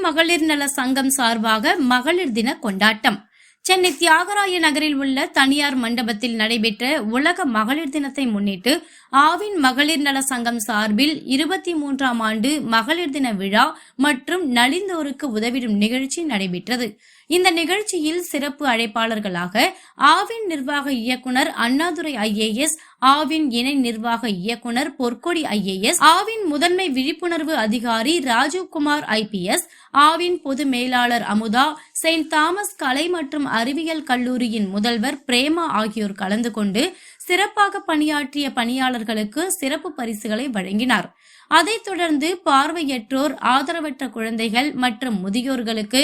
மகளிர் நல சங்கம் சார்பாக மகளிர் தின கொண்டாட்டம். சென்னை தியாகராய நகரில் உள்ள தனியார் மண்டபத்தில் நடைபெற்ற உலக மகளிர் தினத்தை முன்னிட்டு ஆவின் மகளிர் நல சங்கம் சார்பில் இருபத்தி மூன்றாம் ஆண்டு மகளிர் தின விழா மற்றும் நலிந்தோருக்கு உதவிடும் நிகழ்ச்சி நடைபெற்றது. இந்த நிகழ்ச்சியில் சிறப்பு அழைப்பாளர்களாக ஆவின் நிர்வாக இயக்குனர் அண்ணாதுரை ஐஏஎஸ் ஆவின் இணை நிர்வாக இயக்குனர் பொற்கொடி ஐஏஎஸ் ஆவின் முதன்மை விழிப்புணர்வு அதிகாரி ராஜீவ்குமார் ஐபிஎஸ் ஆவின் பொது மேலாளர் அமுதா செயின்ட் தாமஸ் கலை மற்றும் அறிவியல் கல்லூரியின் முதல்வர் பிரேமா ஆகியோர் கலந்து கொண்டு சிறப்பாக பணியாற்றிய பணியாளர்களுக்கு சிறப்பு பரிசுகளை வழங்கினார். அதைத் தொடர்ந்து பார்வையற்றோர் ஆதரவற்ற குழந்தைகள் மற்றும் முதியோர்களுக்கு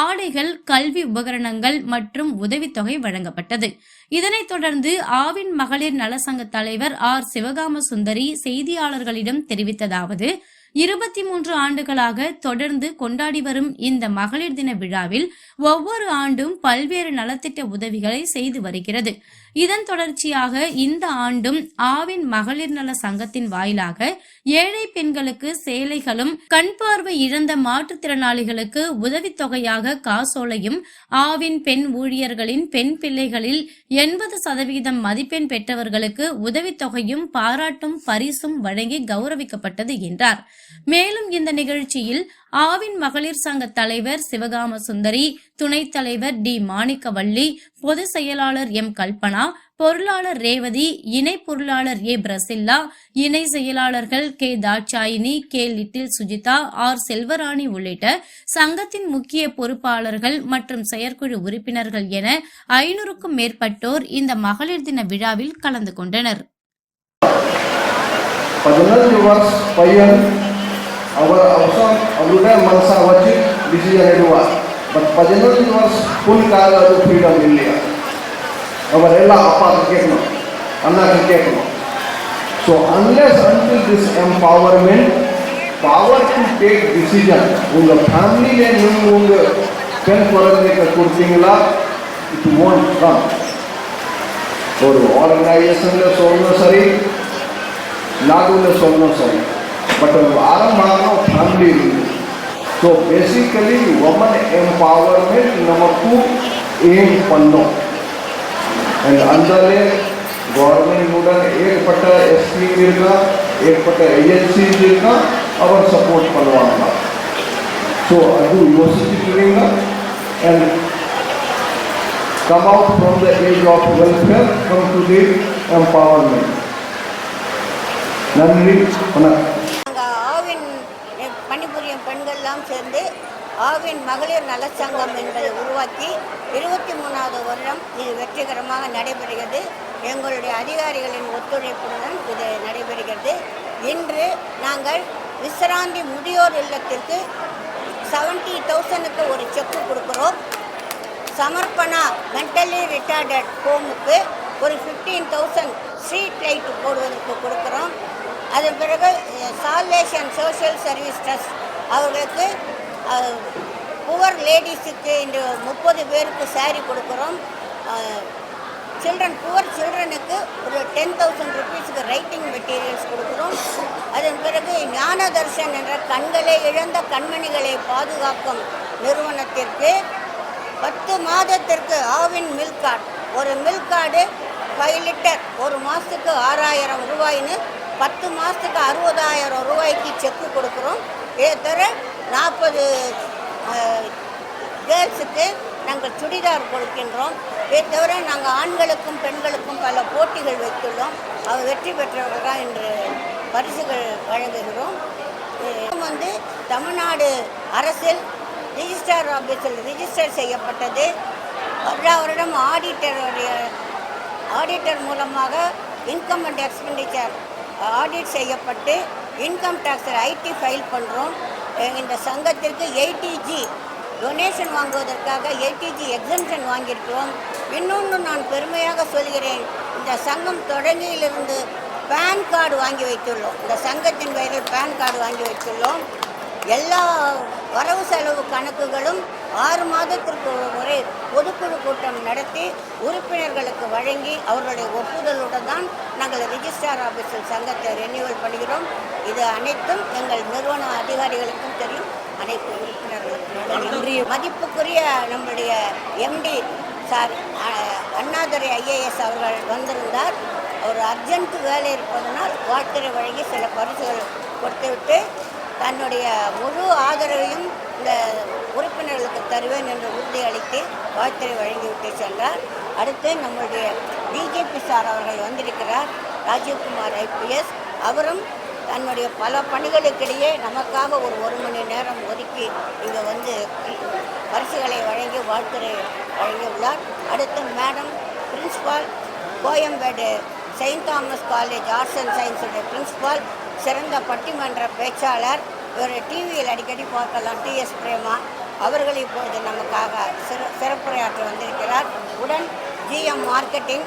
ஆடைகள் கல்வி உபகரணங்கள் மற்றும் உதவித்தொகை வழங்கப்பட்டது. இதனைத் தொடர்ந்து ஆவின் மகளிர் நலசங்க தலைவர் ஆர். சிவகாம சுந்தரி செய்தியாளர்களிடம் தெரிவித்ததாவது இருபத்தி மூன்று ஆண்டுகளாக தொடர்ந்து கொண்டாடி வரும் இந்த மகளிர் தின விழாவில் ஒவ்வொரு ஆண்டும் பல்வேறு நலத்திட்ட உதவிகளை செய்து வருகிறது. இதன் தொடர்ச்சியாக இந்த ஆண்டும் ஆவின் மகளிர் நல சங்கத்தின் வாயிலாக ஏழை பெண்களுக்கு சேலைகளும் கண் பார்வை இழந்த மாற்றுத்திறனாளிகளுக்கு உதவித்தொகையாக காசோலையும் ஆவின் பெண் ஊழியர்களின் பெண் பிள்ளைகளில் எண்பது சதவீதம் மதிப்பெண் பெற்றவர்களுக்கு உதவித்தொகையும் பாராட்டும் பரிசும் வழங்கி கௌரவிக்கப்பட்டது என்றார். மேலும் இந்த நிகழ்ச்சியில் ஆவின் மகளிர் சங்க தலைவர் சிவகாம சுந்தரி துணைத் தலைவர் டி. மாணிக்கவள்ளி பொதுச் செயலாளர் எம். கல்பனா பொருளாளர் ரேவதி இணை பொருளாளர் ஏ. பிரசில்லா இணை செயலாளர்கள் K. Dakshayini K. Little Sujitha R. Selvarani உள்ளிட்ட சங்கத்தின் முக்கிய பொறுப்பாளர்கள் மற்றும் செயற்குழு உறுப்பினர்கள் என ஐநூறுக்கும் மேற்பட்டோர் இந்த மகளிர் தின விழாவில் கலந்து கொண்டனர். අවසන් අවුරුද්දේ මනසා වචි විජය හෙළුවා but පජනෝජි was full කාල ಅದು freedom ಇಲ್ಲ ಅವರೆಲ್ಲ ಅಪ್ಪ ಕೇಳ್ಕೊ ಅಣ್ಣ ಕೇಳ್ಕೊ so unless until this empowerment power to take decision உங்க ஃபேமிலியில நீங்க உங்க பெண் குழந்தைக்கு கொடுத்தீங்களா it won't come ஒரு ஆர்கனைசேஷன்ல சொல்லணும் சரி நாடுல சொல்லணும் சரி बट आरमी तो basically women empowerment number two M पन्नो एंड अंदर गवर्नमेंट उड़न एक पट एस पी एक पट ई एच सी जिनका और सपोर्ट पड़वा सो अब योजना and come out from the age of welfare come to the empowerment Nandi பணிபுரியும் பெண்கள்லாம் சேர்ந்து ஆவின் மகளிர் நலச்சங்கம் என்பதை உருவாக்கி இருபத்தி மூணாவது வருடம் இது வெற்றிகரமாக நடைபெறுகிறது. எங்களுடைய அதிகாரிகளின் ஒத்துழைப்புடன் இது நடைபெறுகிறது. இன்று நாங்கள் விசிராந்தி முதியோர் இல்லத்திற்கு செவன்ட்டி தௌசண்ட்க்கு ஒரு செக்கு கொடுக்குறோம். சமர்ப்பணா மென்டலி ரிட்டார்டட் ஹோமுக்கு ஒரு ஃபிஃப்டீன் தௌசண்ட் ஸ்ட்ரீட் லைட் போடுவதற்கு கொடுக்குறோம். அதன் பிறகு சால்வேஷன் சோஷியல் சர்வீஸ் ட்ரஸ்ட் அவர்களுக்கு புவர் லேடிஸுக்கு இன்று முப்பது பேருக்கு சாரி கொடுக்குறோம். சில்ட்ரன் புவர் சில்ட்ரனுக்கு ஒரு டென் தௌசண்ட் ருபீஸுக்கு ரைட்டிங் மெட்டீரியல்ஸ் கொடுக்குறோம். அதன் பிறகு ஞான தர்ஷன் என்ற கண்களை இழந்த கண்மணிகளை பாதுகாக்கும் நிறுவனத்திற்கு பத்து மாதத்திற்கு ஆவின் மில்க் கார்டு ஒரு மில்க் கார்டு ஃபைவ் லிட்டர் ஒரு மாதத்துக்கு ஆறாயிரம் ரூபாய்னு பத்து மாதத்துக்கு அறுபதாயிரம் ரூபாய்க்கு செக்கு கொடுக்குறோம். இதை தவிர நாற்பது கேர்ள்ஸுக்கு நாங்கள் சுடிதார் கொடுக்கின்றோம். இதை தவிர நாங்கள் ஆண்களுக்கும் பெண்களுக்கும் பல போட்டிகள் வைத்துள்ளோம். அவர் வெற்றி பெற்றவர்களாக இன்று பரிசுகள் வழங்குகிறோம். வந்து தமிழ்நாடு அரசில் ரிஜிஸ்டர் ஆஃபீஸில் ரிஜிஸ்டர் செய்யப்பட்டது. வருடா வருடம் ஆடிட்டருடைய ஆடிட்டர் மூலமாக இன்கம் அண்ட் எக்ஸ்பெண்டிச்சர் ஆடிட் செய்யப்பட்டு இன்கம் டேக்ஸில் ஐடி ஃபைல் பண்ணுறோம் இந்த சங்கத்திற்கு எயிட்டிஜி டொனேஷன் வாங்குவதற்காக எயிட்டிஜி எக்ஸம்ஷன் வாங்கியிருக்கிறோம். இன்னொன்று நான் பெருமையாக சொல்கிறேன் இந்த சங்கம் தொடங்கியிலிருந்து பேன் கார்டு வாங்கி வைத்துள்ளோம். இந்த சங்கத்தின் பெயரில் பேன் கார்டு வாங்கி வைத்துள்ளோம். எல்லா வரவு செலவு கணக்குகளும் ஆறு மாதத்திற்கு ஒரு முறை பொதுக்குழு கூட்டம் நடத்தி உறுப்பினர்களுக்கு வழங்கி அவர்களுடைய ஒப்புதலுடன் தான் நாங்கள் ரிஜிஸ்ட்ரார் ஆஃபீஸில் சங்கத்தை ரெனியூவல் பண்ணுகிறோம். இது அனைத்தும் எங்கள் நிறுவன அதிகாரிகளுக்கும் தெரியும். அனைத்து உறுப்பினர்களுக்கும் மதிப்புக்குரிய நம்முடைய எம்டி சார் அண்ணாதுரை ஐஏஎஸ் அவர்கள் வந்திருந்தார். ஒரு அர்ஜென்ட் வேலை இருப்பதனால் வாழ்த்துறை வழங்கி சில பரிசுகள் கொடுத்துவிட்டு தன்னுடைய முழு ஆதரவையும் இந்த உறுப்பினர்களுக்கு தருவேன் என்று உறுதியளித்து வாழ்த்துறை வழங்கிவிட்டு சென்றார். அடுத்து நம்முடைய பிஜேபி சார் அவர்கள் வந்திருக்கிறார் ராஜீவ்குமார் ஐபிஎஸ் அவரும் தன்னுடைய பல பணிகளுக்கிடையே நமக்காக ஒரு ஒரு மணி நேரம் ஒதுக்கி இங்கே வந்து பரிசுகளை வழங்கி வாழ்த்துறை வழங்கியுள்ளார். அடுத்து madam principal Koyambedu saint Thomas college arts and சயின்ஸுடைய principal சிறந்த பட்டிமன்ற பேச்சாளர். இவர் டிவியில் அடிக்கடி பார்க்கலாம். டிஎஸ் பிரேமா. அவர்கள் இப்பொழுது நமக்காக சிற சிறப்புரையாற்றி வந்திருக்கிறார். உடன் ஜிஎம் மார்க்கெட்டிங்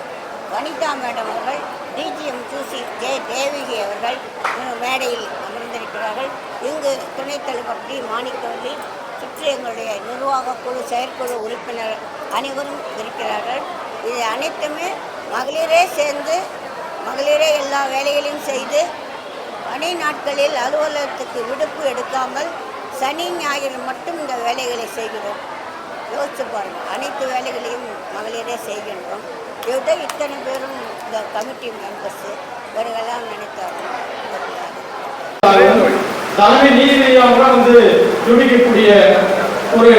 வனிதா மேடம் அவர்கள் டிஜிஎம் சூசி ஜே தேவிகி அவர்கள் மேடையில் அமர்ந்திருக்கிறார்கள். இங்கு துணைத் தலைவர் டி மாணிக்கவல்லி சுற்றி எங்களுடைய நிர்வாக குழு செயற்குழு உறுப்பினர் அனைவரும் இருக்கிறார்கள். இது அனைத்துமே மகளிரே சேர்ந்து மகளிரே எல்லா வேலைகளையும் செய்து பணி நாட்களில் அலுவலகத்துக்கு விடுப்பு எடுக்காமல் சனி ஞாயிறு மட்டும் இந்த வேலைகளை செய்கிறோம். யோசிச்சு பாருங்கள் அனைத்து வேலைகளையும் மகளிரே செய்கின்றோம். இதை இத்தனை பேரும் இந்த கமிட்டி மெம்பர்ஸு இவர்களெல்லாம் நினைத்தார்கள். தலைமை நீதிபதியாக கூட வந்து துடிக்கக்கூடிய ஒரு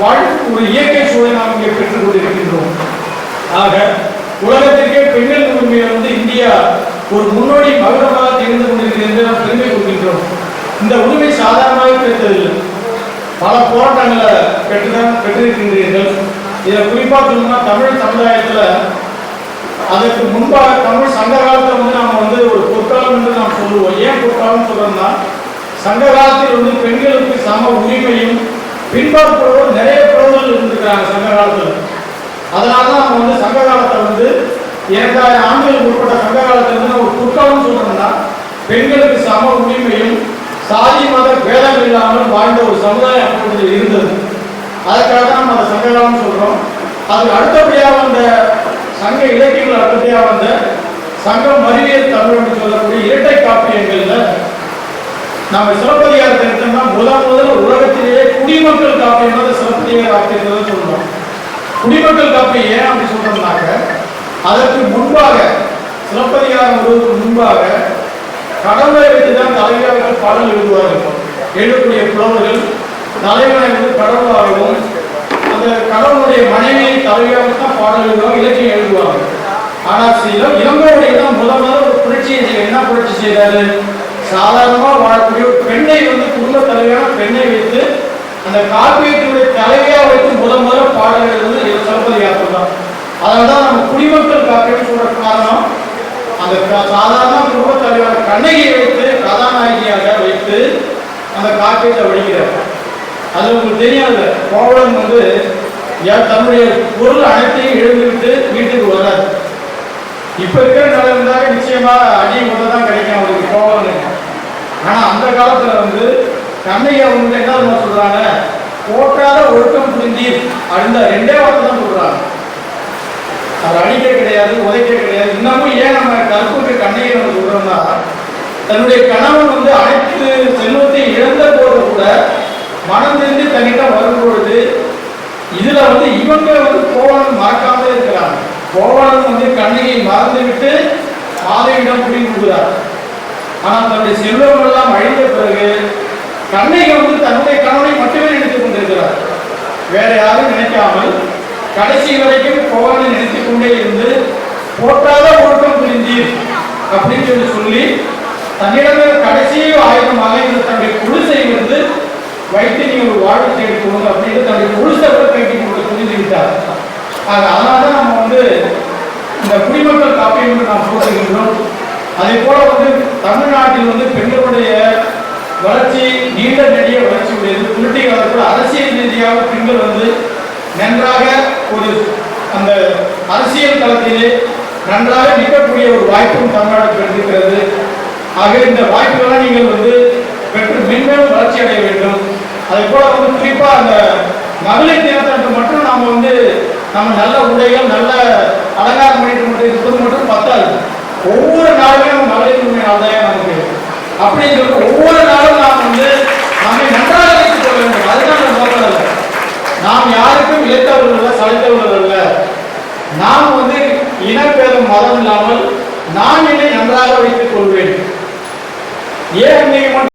வாழ் ஒரு இயற்கை சூழலை நாம் இங்கே பெற்றுக் கொண்டிருக்கின்றோம். ஆக உலகத்திற்கே பெண்கள் உரிமையை வந்து இந்தியா ஒரு முன்னோடி மகரமாக தெரிந்து கொண்டிருக்கிறது என்று நாம் பெருமை கொள்கின்றோம். இந்த உரிமை சாதாரணமாக கிடைத்ததில்லை. பல போராட்டங்களை பெற்றுதான் பெற்றிருக்கின்றீர்கள். இதில் குறிப்பாக சொல்லணும்னா தமிழ் சமுதாயத்தில் அதற்கு முன்பாக தமிழ் சங்க காலத்தில் வந்து நாம் வந்து ஒரு பொற்காலம் என்று நாம் சொல்லுவோம். ஏன் பொற்காலம் சொல்றோம்னா சங்க காலத்தில் வந்து பெண்களுக்கு சம உரிமையும் பின்பாற்படுவோர் நிறைய பிரபுகள் இருந்திருக்கிறாங்க சங்க காலத்தில். அதனால தான் நம்ம வந்து சங்க காலத்தை வந்து இரண்டாயிரம் ஆண்டுகளுக்கு உட்பட்ட சங்க காலத்தில் வந்து நம்ம ஒரு பொற்காலம் சொல்றோம்னா பெண்களுக்கு சம உரிமையும் சாதி மத பேதம் இல்லாமல் வாழ்ந்த ஒரு சமுதாயம் அப்பொழுது இருந்தது. அதற்காக தான் நம்ம அதை சொல்கிறோம் சொல்றோம். அது அடுத்தபடியாக வந்த சங்க இலக்கியங்கள் அடுத்தபடியாக வந்த சங்கம் மறிவியல் தமிழ் என்று சொல்லக்கூடிய இரட்டை காப்பியங்கள்ல நம்ம சிலப்பதிகாரத்தை எடுத்தோம்னா முதல் முதல்ல உலகத்திலேயே குடிமக்கள் காப்பியம் தான் சிலப்பதிகார காப்பியத்தை சொல்றோம். குடிமக்கள் காப்பியம் ஏன் அப்படி சொல்றோம்னாக்க அதற்கு முன்பாக சிலப்பதிகாரம் வருவதற்கு முன்பாக கடவுளை வைத்து தான் தலைவர்கள் பாடல் எழுதுவார்கள். எழுதக்கூடிய புலவர்கள் தலைவனை வந்து கடவுளாகவும் அந்த கடவுளுடைய மனைவியை தலைவியாக தான் பாடல் எழுதுவாங்க இலக்கியம் எழுதுவாங்க. ஆனால் சில இளங்கோடைய தான் முதல் முதல் ஒரு புரட்சியை செய்ய என்ன புரட்சி செய்தாரு? சாதாரணமாக வாழக்கூடிய ஒரு பெண்ணை வந்து குடும்ப தலைவியான பெண்ணை வைத்து அந்த காப்பியத்தினுடைய தலைவியாக வைத்து முதல் முதல்ல பாடல் எழுதுவது சிலப்பதிகாரத்தில் தான் அதனால தான் நம்ம குடிமக்கள் காப்பியம் சொல்ற காரணம் அந்த சாதாரண குடும்ப தலைவர் கண்ணகியை வைத்து கதாநாயகியாக வைத்து அந்த காப்பீட்டை வடிக்கிறார் அது உங்களுக்கு தெரியாது. கோவலன் வந்து தன்னுடைய பொருள் அனைத்தையும் எழுந்துவிட்டு வீட்டுக்கு வராது. இப்ப இருக்கிற நிலைமையாக நிச்சயமா அடி முதல் தான் கிடைக்கும் அவருக்கு கோவலனுக்கு. ஆனா அந்த காலத்துல வந்து கண்ணகி அவங்க என்ன சொல்றாங்க? போட்டாத ஒழுக்கம் புரிந்தீர். அந்த ரெண்டே வார்த்தை தான் சொல்றாங்க. அவர் அழிக்க கிடையாது உதைக்க கிடையாது. இன்னமும் ஏன் நம்ம கற்புக்கு கண்ணையை நம்ம சொல்றோம்னா தன்னுடைய கணவன் வந்து அனைத்து செல்வத்தை இழந்த போது கூட மனம் தெரிஞ்சு தன்னிட்ட வரும் பொழுது இதுல வந்து இவங்க வந்து கோவலன் மறக்காமலே இருக்கிறாங்க. கோவலன் வந்து கண்ணகியை மறந்து விட்டு மாதையிடம் குடி ஆனால் தன்னுடைய செல்வம் எல்லாம் அழிந்த பிறகு கண்ணகி வந்து தன்னுடைய கணவனை மட்டுமே நினைத்துக் கொண்டிருக்கிறார். வேற யாரும் நினைக்காமல் கடைசி வரைக்கும் கோவலனை நிறுத்தி கொண்டே இருந்து போட்டாத ஓட்டம் புரிந்தீர் அப்படின்னு சொல்லி சொல்லி தன்னிடமே கடைசி ஆயுதமாக இருந்த தன்னுடைய குடிசை வந்து வைத்து நீ ஒரு வாழ்க்கை தேடி கொடுங்க அப்படின்னு தன்னுடைய குடிசை கூட கொடுக்க புரிந்து விட்டார். ஆக அதனால தான் நம்ம வந்து இந்த குடிமக்கள் காப்பீடு என்று நாம் போட்டுகின்றோம் அதே போல வந்து தமிழ்நாட்டில் வந்து பெண்களுடைய வளர்ச்சி நீண்ட நெடிய வளர்ச்சி உடையது. பொலிட்டிக் கூட அரசியல் ரீதியாக பெண்கள் வந்து நன்றாக ஒரு அந்த அரசியல் களத்திலே நன்றாக நிற்கக்கூடிய ஒரு வாய்ப்பும் தமிழ்நாடு பெற்றிருக்கிறது ஆக இந்த வாய்ப்புகளை நீங்கள் வந்து பெற்று மென்மேலும் வளர்ச்சி அடைய வேண்டும். அதே போல வந்து குறிப்பாக அந்த மகளிர் தினத்தன்று மட்டும் நாம் வந்து நம்ம நல்ல உடைகள் நல்ல அலங்காரம் பண்ணிட்டு மட்டும் இருப்பது மட்டும் பத்தாது. ஒவ்வொரு நாளுமே நம்ம மகளிர் உரிமை நாள் தான் நமக்கு. அப்படிங்கிறது ஒவ்வொரு நாளும் நாம் வந்து நம்மை நாம் யாருக்கும் இழைத்தவர்கள் அல்ல சளைத்தவர்கள் அல்ல. நாம் வந்து இனப்பேதம் மதம் இல்லாமல் நான் என்னை நன்றாக வைத்துக் கொள்வேன். ஏன்